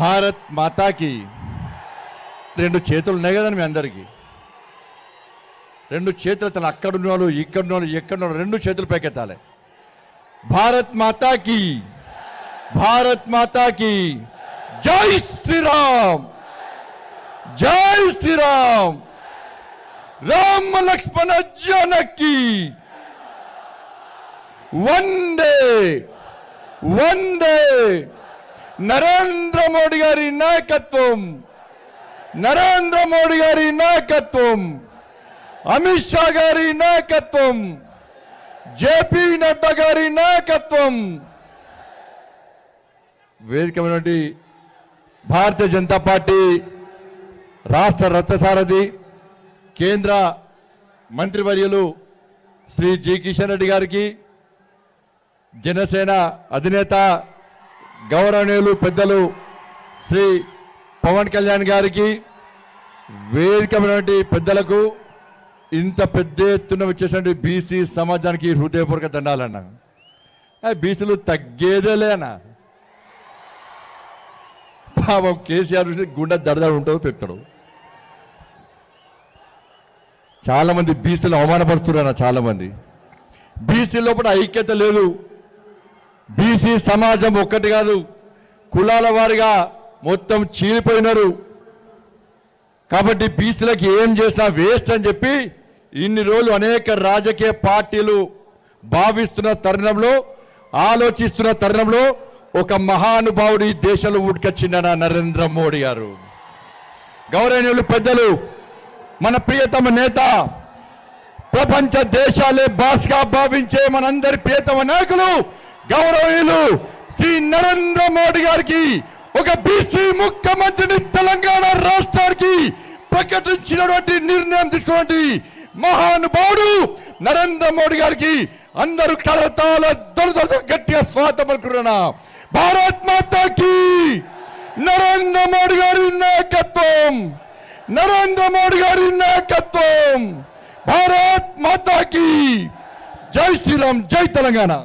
భారత్ మాతాకి రెండు చేతులు ఉన్నాయి కదండి మీ అందరికీ. రెండు చేతులు తన అక్కడున్న వాళ్ళు ఇక్కడ వాళ్ళు ఎక్కడున్న ఉన్నవాళ్ళు రెండు చేతులు పైకెత్తాలి. భారత్ మాతాకి భారత్ మాతాకి జై శ్రీరామ్ జై శ్రీరామ్. రామ లక్ష్మణ జానకి వందే వందే. నరేంద్ర మోడీ గారి నాయకత్వం. నరేంద్ర మోడీ గారి నాయకత్వం. అమిత్ షా గారి నాయకత్వం. జేపీ నడ్డా గారి నాయకత్వం. వేదికమైనటువంటి భారతీయ జనతా పార్టీ రాష్ట్ర రత్నసారథి కేంద్ర మంత్రివర్యులు శ్రీ జి కిషన్ రెడ్డి గారికి జనసేన అధినేత గౌరవనీయులు పెద్దలు శ్రీ పవన్ కళ్యాణ్ గారికి వేదికమైనటువంటి పెద్దలకు ఇంత పెద్ద ఎత్తున వచ్చేసినటువంటి బీసీ సమాజానికి హృదయపూర్వక దండాలన్న బీసీలు బీసీలు తగ్గేదేలేనా పాపం కేసీఆర్ చూసి గుండె దడదడ ఉంటుందో పెడతాడు చాలామంది బీసీలు అవమానపరుస్తున్నారు చాలామంది. బీసీ లోపల ఐక్యత లేదు. బీసీ సమాజం ఒక్కటి కాదు కులాల వారిగా మొత్తం చీలిపోయినారు. కాబట్టి బీసీలకు ఏం చేసినా వేస్ట్ అని చెప్పి ఇన్ని రోజులు అనేక రాజకీయ పార్టీలు భావిస్తున్న తరుణంలో ఆలోచిస్తున్న తరుణంలో ఒక మహానుభావుడు ఈ దేశంలో ఉడికొచ్చిందన నరేంద్ర మోడీ గారు. గౌరవనీయులు పెద్దలు మన ప్రియతమ నేత ప్రపంచ దేశాలే బాస్గా భావించే మనందరి ప్రియతమ నాయకులు గౌరవీయులు శ్రీ నరేంద్ర మోడీ గారికి ఒక బీసీ ముఖ్యమంత్రిని తెలంగాణ రాష్ట్రానికి ప్రకటించినటువంటి నిర్ణయం తీసుకున్నటువంటి మహానుభావుడు నరేంద్ర మోడీ గారికి అందరూ కలతాల దొరద గట్టిగా స్వాగతం పలుకున్నా భారత్ మాతాకి నరేంద్ర మోడీ గారి నాయకత్వం నరేంద్ర మోడీ గారి నాయకత్వం. భారత్ మాతాకి. జై శ్రీరామ్ జై తెలంగాణ.